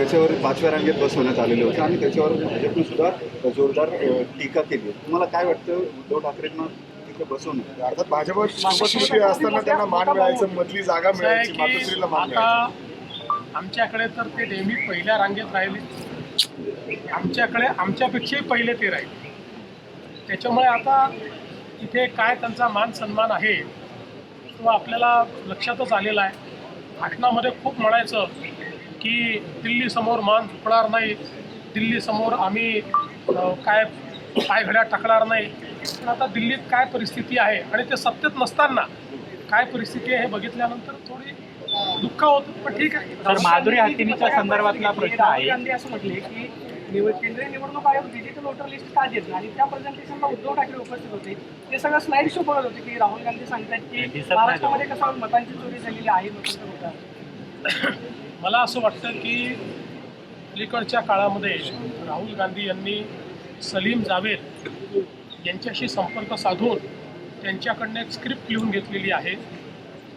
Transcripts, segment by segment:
त्याच्यावर पाचव्या रांगेत बसवण्यात आलेलं होतं आणि त्याच्यावर भाजपने सुद्धा जोरदार टीका केली तुम्हाला काय वाटतं उद्धव ठाकरेंना तिथे बसवणं? अर्थात भाजप असताना त्यांना मान मिळायचं मधली जागा मिळायची मातोश्रीला मान आमच्याकडे तर ते नेहमी पहिल्या रांगेत राहिले. आमच्याकडे आमच्यापेक्षाही पहिले ते राहिले. त्याच्यामुळे आता इथे काय त्यांचा मान सन्मान आहे तो आपल्याला लक्षातच आलेला आहे. भाषणामध्ये खूप म्हणायचं की दिल्लीसमोर मान झुकणार नाही दिल्लीसमोर आम्ही काय पायघड्या टाकणार नाही. पण आता दिल्लीत काय परिस्थिती आहे आणि ते सत्तेत नसताना काय परिस्थिती आहे हे बघितल्यानंतर थोडी दुःख होतं पण ठीक आहे. तर माधुरी हातीनीच्या संदर्भातला प्रश्न राहुल आहे गांधी असं म्हटले की निवड केंद्रीय निवडणूक आयोग डिजिटल वोटर लिस्ट का देत आणि त्या प्रेझेंटेशनला उद्धव ठाकरे उपस्थित होते. ते सगळं स्लाइड शो बघत होते की राहुल गांधी सांगतात की महाराष्ट्रामध्ये कसं मतांची चोरी झालेली आहे मला असं वाटतं की अलीकडच्या काळामध्ये राहुल गांधी यांनी सलीम जावेद यांच्याशी संपर्क साधून त्यांच्याकडनं एक स्क्रिप्ट लिहून घेतलेली आहे.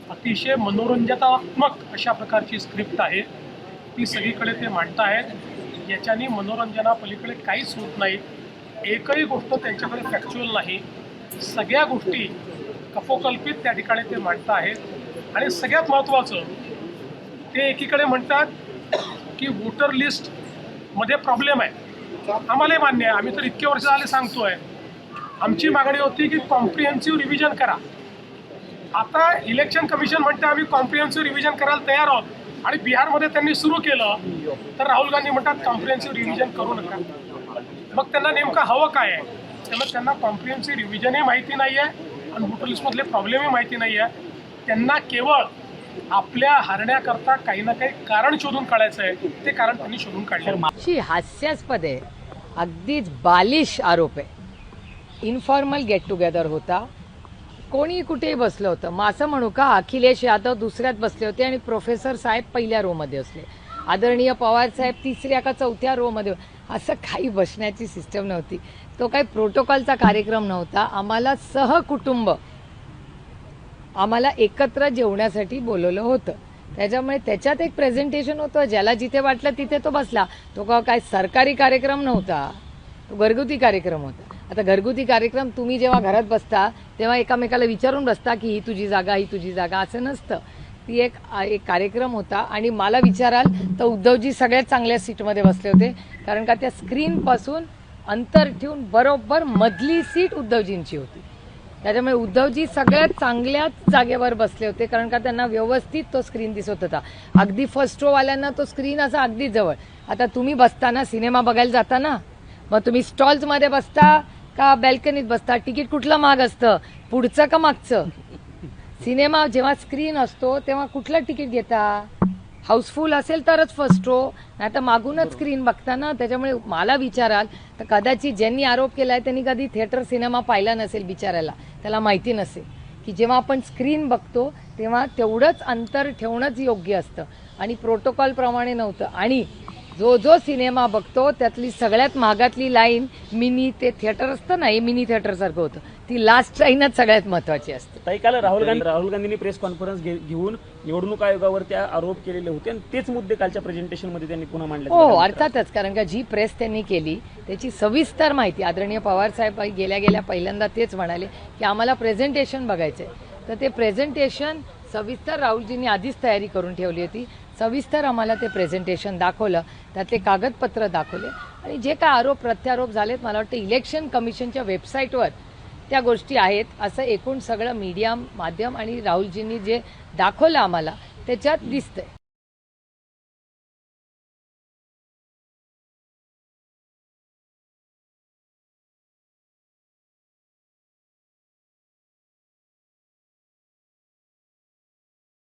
अतिशय मनोरंजनात्मक अशा प्रकारची स्क्रिप्ट आहे. ती सगळीकडे ते मांडत आहेत याच्याने मनोरंजनापलीकडे काहीच होत नाही. एकही गोष्ट त्यांच्याकडे फॅक्च्युअल नाही. सगळ्या गोष्टी कपोकल्पित त्या ठिकाणी ते मांडत आहेत आणि सगळ्यात महत्त्वाचं ते एकीकडे म्हणतात की वोटर लिस्टमध्ये प्रॉब्लेम आहे. आम्हालाही मान्य आहे. आम्ही तर इतके वर्ष झाले सांगतोय. आमची मागणी होती की कॉम्प्रिहेन्सिव्ह रिव्हिजन करा. आता इलेक्शन कमिशन म्हणते आम्ही कॉम्प्रिहेन्सिव्ह रिव्हिजन करायला तयार आहोत. आणि बिहारमध्ये त्यांनी सुरू केलं. तर राहुल गांधी म्हणतात कॉम्प्रिहेन्सिव्ह रिव्हिजन करू नका. मग त्यांना नेमकं हवं काय आहे? त्यामुळे त्यांना कॉम्प्रिहेन्सिव्ह रिव्हिजनही माहिती नाही आहे आणि वोटर लिस्टमधले प्रॉब्लेमही माहिती नाही आहे त्यांना केवळ आपल्या हरण्याकरता काही ना काही कारण शोधून काढायचं आहे. ते कारण त्यांनी शोधून काढलं. शी हास्यास्पद आहे. अगदीच बालिश आरोप आहे. इन्फॉर्मल गेट टुगेदर होता. कोणी कुठेही बसलं होतं. मग असं म्हणू का अखिलेश यादव दुसऱ्यात बसले होते आणि प्रोफेसर साहेब पहिल्या रोमध्ये असले. आदरणीय पवार साहेब तिसऱ्या का चौथ्या रोमध्ये असं काही बसण्याची सिस्टम नव्हती. तो काही प्रोटोकॉलचा कार्यक्रम नव्हता. आम्हाला सहकुटुंब आम्हाला एकत्र जेवण्यासाठी बोलवलं होतं. त्याच्यामुळे त्याच्यात एक प्रेझेंटेशन होतं ज्याला जिथे वाटलं तिथे तो बसला. तो का काय सरकारी कार्यक्रम नव्हता तो घरगुती कार्यक्रम होता. आता घरगुती कार्यक्रम तुम्ही जेव्हा घरात बसता तेव्हा एकामेकाला विचारून बसता की ही तुझी जागा ही तुझी जागा असं नसतं. ती एक एक कार्यक्रम होता आणि मला विचाराल तर उद्धवजी सगळ्यात चांगल्या सीटमध्ये बसले होते. कारण का त्या स्क्रीनपासून अंतर ठेवून बरोबर मधली सीट उद्धवजींची होती. त्याच्यामुळे उद्धवजी सगळ्यात चांगल्याच जागेवर बसले होते कारण का त्यांना व्यवस्थित तो स्क्रीन दिसत होता. अगदी फर्स्ट रोवाल्यांना तो स्क्रीन असा अगदी जवळ. आता तुम्ही बसताना सिनेमा बघायला जाताना मग तुम्ही स्टॉल्समध्ये बसता का बॅल्कनीत बसता? तिकीट कुठलं महाग असतं? पुढचं का मागचं? सिनेमा जेव्हा स्क्रीन असतो तेव्हा कुठलं तिकीट घेता? हाऊसफुल असेल तरच फर्स्ट रो नाही तर मागूनच स्क्रीन बघता ना त्याच्यामुळे मला विचाराल तर कदाचित ज्यांनी आरोप केलाय त्यांनी कधी थिएटर सिनेमा पाहिला नसेल बिचारायला त्याला माहिती नसेल. की जेव्हा आपण स्क्रीन बघतो तेव्हा तेवढंच अंतर ठेवणंच योग्य असतं. आणि प्रोटोकॉलप्रमाणे नव्हतं. आणि जो जो सिनेमा बघतो त्यातली सगळ्यात महागातली लाईन मिनी ते थिएटर असतं ना हे मिनी थिएटरसारखं होतं. ती लास्ट लाईनच सगळ्यात महत्वाची असते. ताई काल राहुल गांधी राहुल गांधींनी प्रेस कॉन्फरन्स घेऊन निवडणूक आयोगावर त्या आरोप केलेले होते आणि तेच मुद्दे कालच्या प्रेझेंटेशनमध्ये त्यांनी पुन्हा मांडले हो अर्थातच कारण का जी प्रेस त्यांनी केली त्याची सविस्तर माहिती आदरणीय पवार साहेब गेल्या गेल्या पहिल्यांदा तेच म्हणाले की आम्हाला प्रेझेंटेशन बघायचंय. तर ते प्रेझेंटेशन सविस्तर राहुलजींनी आधीच तयारी करून ठेवली होती. सविस्तर आम्हाला ते प्रेझेंटेशन दाखवलं. त्यातले कागदपत्र दाखवले. आणि जे काय आरोप प्रत्यारोप झालेत मला वाटतं इलेक्शन कमिशनच्या वेबसाईटवर त्या गोष्टी आहेत. असं एकूण सगळं मीडिया माध्यम आणि राहुलजींनी जे दाखवलं आम्हाला त्याच्यात दिसतंय.